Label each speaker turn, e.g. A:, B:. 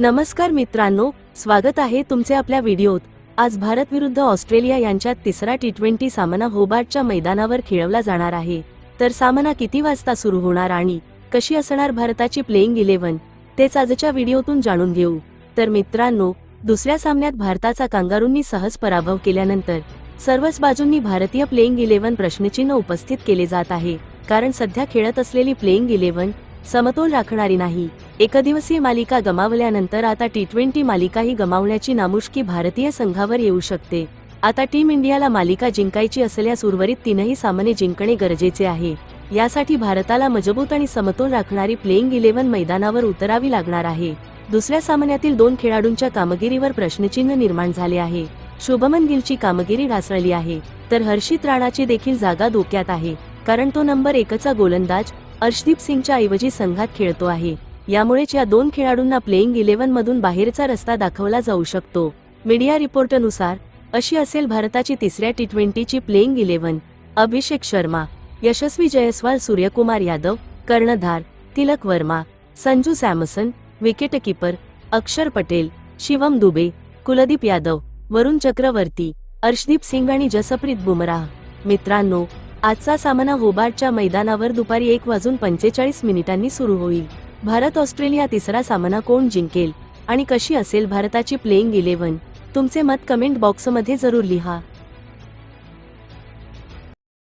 A: नमस्कार मित्रांनो स्वागत आहे तुमचे आपल्या व्हिडिओत. आज भारत विरुद्ध ऑस्ट्रेलिया यांच्यात तिसरा टी ट्वेंटी सामना होबार्टच्या मैदानावर खेळवला जाणार आहे. तर सामना किती वाजता सुरू होणार आणि कशी असणार भारताची प्लेइंग इलेव्हन तेच आजच्या व्हिडिओतून जाणून घेऊ. तर मित्रांनो दुसऱ्या सामन्यात भारताचा कांगारूंनी सहज पराभव केल्यानंतर सर्वच बाजूंनी भारतीय प्लेइंग इलेव्हन प्रश्नचिन्ह उपस्थित केले जात आहे. कारण सध्या खेळत असलेली प्लेइंग इलेव्हन समतोल राखणारी नाही. एकदिवसीय मालिका गमावल्यानंतर आता टी ट्वेंटी मालिकाही गमावण्याची नामुष्की भारतीय संघावर येऊ शकते. आता टीम इंडियाला मालिका जिंकायची असल्यास उर्वरित तीनही सामने जिंकणे गरजेचे आहे. यासाठी भारताला मजबूत आणि समतोल राखणारी प्लेइंग इलेव्हन मैदानावर उतरावी लागणार आहे. दुसऱ्या सामन्यातील दोन खेळाडूंच्या कामगिरीवर प्रश्नचिन्ह निर्माण झाले आहे. शुभमन गिलची कामगिरी ढासळली आहे. तर हर्षित राणाची देखील जागा धोक्यात आहे. कारण तो नंबर एकचा गोलंदाज अर्शदीप सिंगच्या ऐवजी संघात खेळतो आहे. यामुळेच या दोन खेळाडूंना प्लेइंग इलेव्हन मधून बाहेरचा रस्ता दाखवला जाऊ शकतो. मीडिया रिपोर्टनुसार अशी असेल भारताची तिसऱ्या टी ट्वेंटीची प्लेइंग इलेव्हन अभिषेक शर्मा यशस्वी जयस्वाल सूर्यकुमार यादव कर्णधार तिलक वर्मा संजू सॅमसन विकेटकीपर अक्षर पटेल शिवम दुबे कुलदीप यादव वरुण चक्रवर्ती अर्शदीप सिंग आणि जसप्रीत बुमराह. मित्रांनो आजचा सामना होबार्टच्या मैदानावर दुपारी एक वाजून पंचेचाळीस मिनिटांनी सुरू होईल. भारत ऑस्ट्रेलिया तिसरा सामना कोण जिंकेल आणि कशी असेल भारताची प्लेइंग इलेव्हन तुमचे मत कमेंट बॉक्समध्ये जरूर लिहा.